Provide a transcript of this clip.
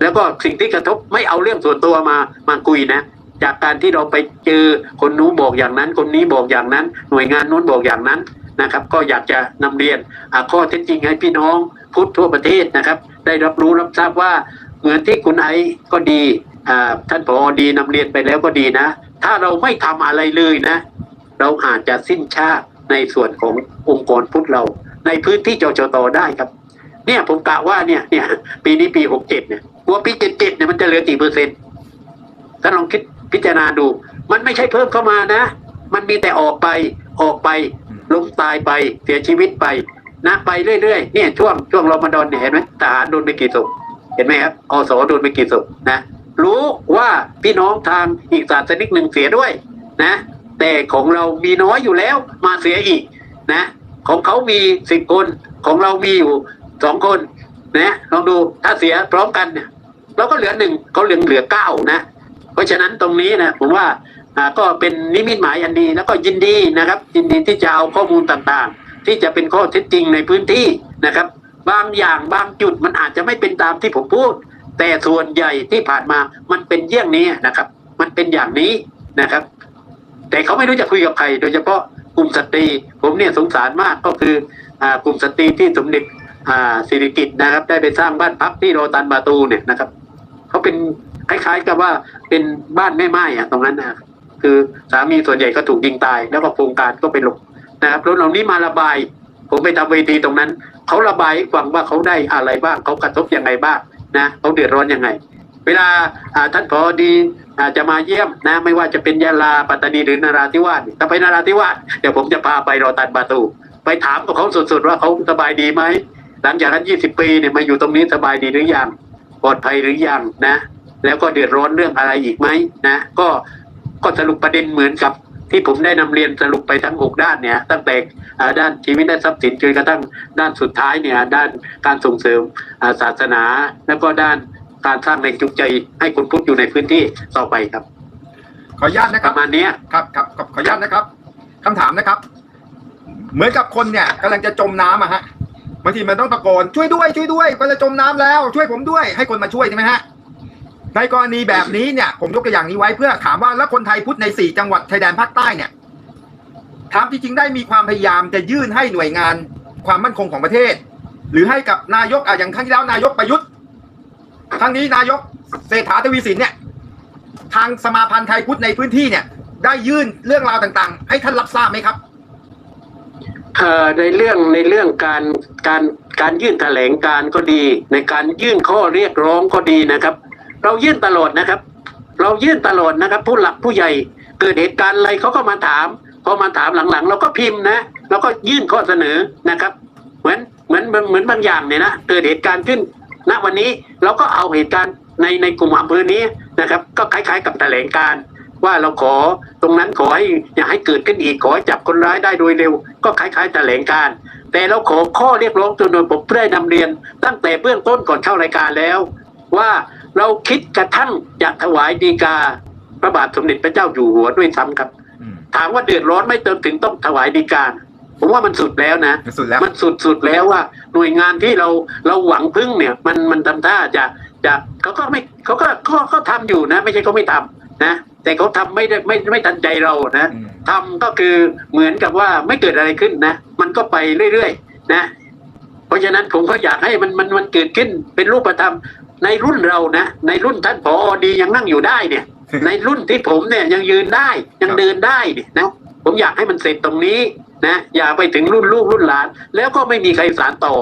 แล้วก็สิ่งที่กระทบไม่เอาเรื่องส่วนตัวมามาคุยนะ จากการที่เราไปเจอคนนู้นบอกอย่างนั้น คนนี้บอกอย่างนั้น หน่วยงานนู้นบอกอย่างนั้นนะครับ ก็อยากจะนำเรียนข้อเท็จจริงให้พี่น้องพุทธทั่วประเทศนะครับ ได้รับรู้รับทราบว่าเหมือนที่คุณไอซ์ก็ดีท่านผอดีนำเรียนไปแล้วก็ดีนะ ถ้าเราไม่ทำอะไรเลยนะ เราอาจจะสิ้นชาติในส่วนขององค์กรพุทธเรา ในพื้นที่จจตได้ครับ เนี่ยผมกะว่าเนี่ยเนี่ยปีนี้ปีหกเจ็ดเนี่ย กลัวปีเจ็ดเจ็ดเนี่ยมันจะเหลือกี่เปอร์เซ็นต์ถ้าลองคิดพิจารณาดู มันไม่ใช่เพิ่มเข้ามานะ มันมีแต่ออกไปออกไปล้มตายไปเสียชีวิตไปนะไปเรื่อยๆเนี่ยช่วงช่วงรอมฎอนเนี่ยเห็นไหมทหารโดนไปกี่ศพเห็นไหมครับอสโดนไปกี่ศพนะ รู้ว่าพี่น้องทางอีกศาสนิกหนึ่งเสียด้วยนะ แต่ของเรามีน้อยอยู่แล้วมาเสียอีกนะ ของเขามีสิบคนของเรามีอยู่สองคนนะลองดูถ้าเสียพร้อมกันเนี่ย เราก็เหลือหนึ่งเขาเหลือเหลือเก้านะ เพราะฉะนั้นตรงนี้นะผมว่าก็เป็นนิมิตหมายอันดีแล้วก็ยินดีนะครับ ยินดีที่จะเอาข้อมูลต่างๆ ที่จะเป็นข้อเท็จจริงในพื้นที่นะครับ บางอย่างบางจุดมันอาจจะไม่เป็นตามที่ผมพูด แต่ส่วนใหญ่ที่ผ่านมามันเป็นเยี่ยงนี้นะครับ มันเป็นอย่างนี้นะครับ แต่เขาไม่รู้จะคุยกับใคร โดยเฉพาะกลุ่มสตรี ผมเนี่ยสงสารมากก็คืออกลุ่มสตรีที่สมเด็จอ่าสิริกิตนะครับ ได้ไปสร้างบ้านพักที่โรตันบาตูเนี่ยนะครับ เป็นคล้าย ๆ กับว่าเป็นบ้านแม่ไม้อะตรงนั้นนะคือสามีส่วนใหญ่ก็ถูกยิงตาย แล้วก็โครงการก็ไปหลบนะครับรถเหล่านี้มาระบาย ผมไปทำเวทีตรงนั้นเขาระบายให้ฟังว่าเขาได้อะไรบ้างเขากระทบยังไงบ้างนะเขาเดือดร้อนยังไง เวลาท่านพอดีอาจจะมาเยี่ยมนะไม่ว่าจะเป็นยะลาปัตตานีหรือนาราธิวาสถ้าไปนาราธิวาสเดี๋ยวผมจะพาไปรอตันบาตูไปถามกับเขาสดๆว่าเขาสบายดีไหมหลังจากนั้น20ปีเนี่ยมาอยู่ตรงนี้สบายดีหรือยัง ปลอดภัยหรือยังนะ แล้วก็เดือดร้อนเรื่องอะไรอีกไหมนะก็ก็สรุปประเด็นเหมือนกับที่ผมได้นำเรียนสรุปไปทั้ง 6 ด้านเนี่ยตั้งแต่อ่าด้านชีวิตและทรัพย์สินจนกระทั่งด้านสุดท้ายเนี่ยด้านการส่งเสริมอ่าศาสนา แล้วก็ด้านการสร้างแรงจูงใจให้คนพุทธอยู่ในพื้นที่ต่อไปครับ ขออนุญาตนะคปรับระมาณเนี้ยครับครับขอขออนุญาตนะครับคำถามนะครับ เหมือนกับคนเนี่ยกำลังจะจมน้ำอะฮะ บางทีมันต้องตะโกนช่วยด้วยช่วยด้วยก็จะจมน้ำแล้วช่วยผมด้วยให้คนมาช่วยใช่ไหมฮะในกรณีแบบนี้เนี่ย ผมยกตัวอย่างนี้ไว้เพื่อถามว่าแล้วคนไทยพุทธในสี่จังหวัดชายแดนภาคใต้เนี่ยถามจริงๆได้มีความพยายามจะยื่นให้หน่วยงานความมั่นคงของประเทศ หรือให้กับนายกอะอย่างครั้งที่แล้วนายกประยุทธ์ครั้งนี้นายกเศรษฐาทวีสินเนี่ย ทางสมาพันธ์ไทยพุทธในพื้นที่เนี่ย ได้ยื่นเรื่องราวต่างๆ ให้ท่านรับทราบไหมครับ เอ่อในเรื่องในเรื่องการการการยื่นแถลงการก็ดี ในการยื่นข้อเรียกร้องก็ดีนะครับ เรายื่นตลอดนะครับ เรายื่นตลอดนะครับ ผู้หลักผู้ใหญ่เกิดเหตุการณ์อะไรเขาก็มาถามพอมาถามหลังๆ เราก็พิมพ์นะเราก็ยื่นข้อเสนอนะครับ เหมือนเหมือนเหมือนบางอย่างเนี่ยนะเกิดเหตุการณ์ขึ้นณวันนี้เราก็เอาเหตุการณ์ในในกลุ่มอำเภอนี้นะครับ ก็คล้ายๆกับแถลงการ ว่าเราขอตรงนั้นขอให้อย่าให้เกิดขึ้นอีกขอให้จับคนร้ายได้โดยเร็ว ก็คล้ายๆแถลงการณ์แต่เราขอข้อเรียกร้องจำนวนผมได้นำเรียน ตั้งแต่เบื้องต้นก่อนเข้ารายการแล้ว ว่าเราคิดกระทั่งจะถวายดีกาพระบาทสมเด็จพระเจ้าอยู่หัวด้วยซ้ำครับ ถามว่าเดือดร้อนไม่เติมถึงต้องถวายดีกาผมว่ามันสุดแล้วนะสุดแล้วมันสุดสุดแล้วว่าหน่วยงานที่เราเราหวังพึ่งเนี่ย มันมันทำท่าจะจะเขาก็ไม่เขาก็เขาเขาทำอยู่นะ ไม่ใช่เขาไม่ทำ นะแต่เขาทำไม่ได้ไม่ไม่ทันใจเรานะอืมทำก็คือเหมือนกับว่าไม่เกิดอะไรขึ้นนะ มันก็ไปเรื่อยๆนะ เพราะฉะนั้นผมก็อยากให้มันมันมันเกิดขึ้นเป็นรูปธรรมในรุ่นเรานะในรุ่นท่านผอดียังนั่งอยู่ได้เนี่ย ในรุ่นที่ผมเนี่ยยังยืนได้ยังเดินได้เนี่ยนะผมอยากให้มันเสร็จตรงนี้นะอย่าไปถึงรุ่นลูกรุ่นหลาน แล้วก็ไม่มีใครสารต่อ